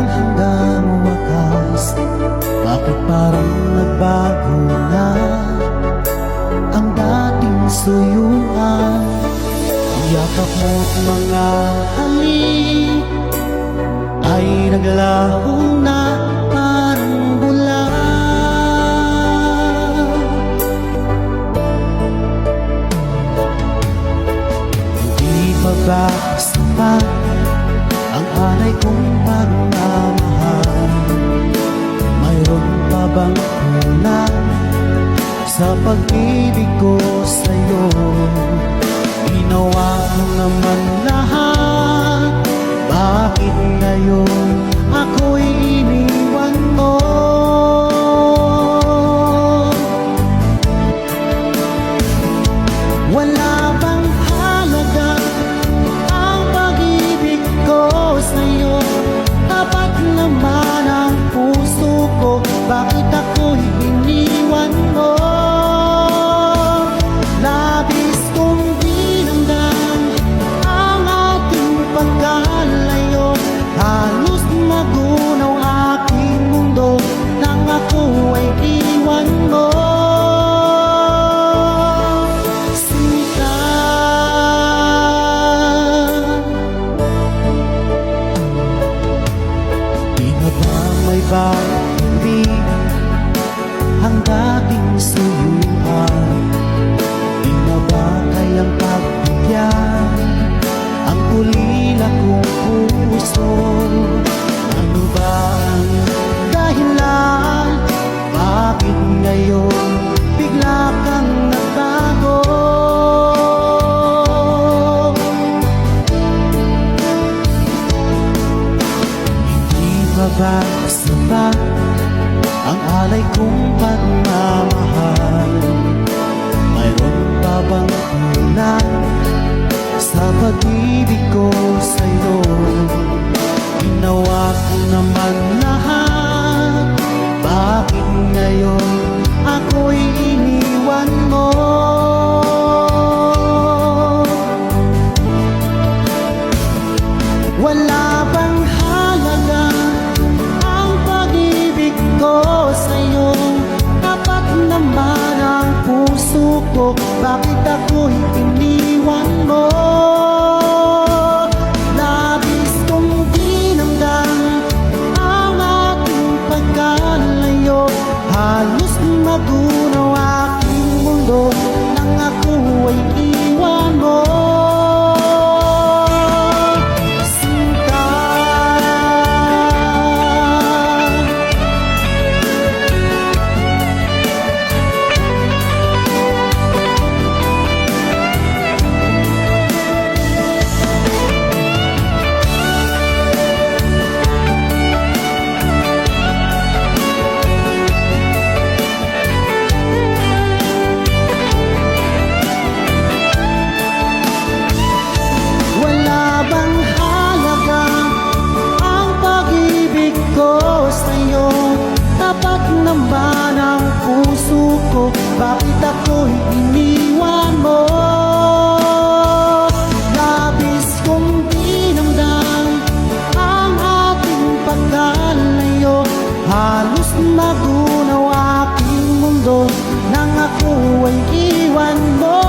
lang hanggang wakas Bakit parang nagbago na Ang dating suyuan Ang yakap mo't mga halik Ay naglaho na parang bulan Hindi pa ba sapat ang alay kong pagmamahal bang kulang sa pag-ibig ko sa'yo? Ginawa ko naman lahat Bakit ngayon hindi ang dating pagbigyan ang ulila kong puso? Di ba ba sapat ang alay kong pagmamahal? Mayroon pa bang kulang sa pag-ibig ko sa'yo? Ginawa ko naman lahat Bakit ngayon ako'y iniwan mo? Wala bang naman ang puso ko Bakit ako'y iniwan mo? mundo Nang ako ay iwan mo.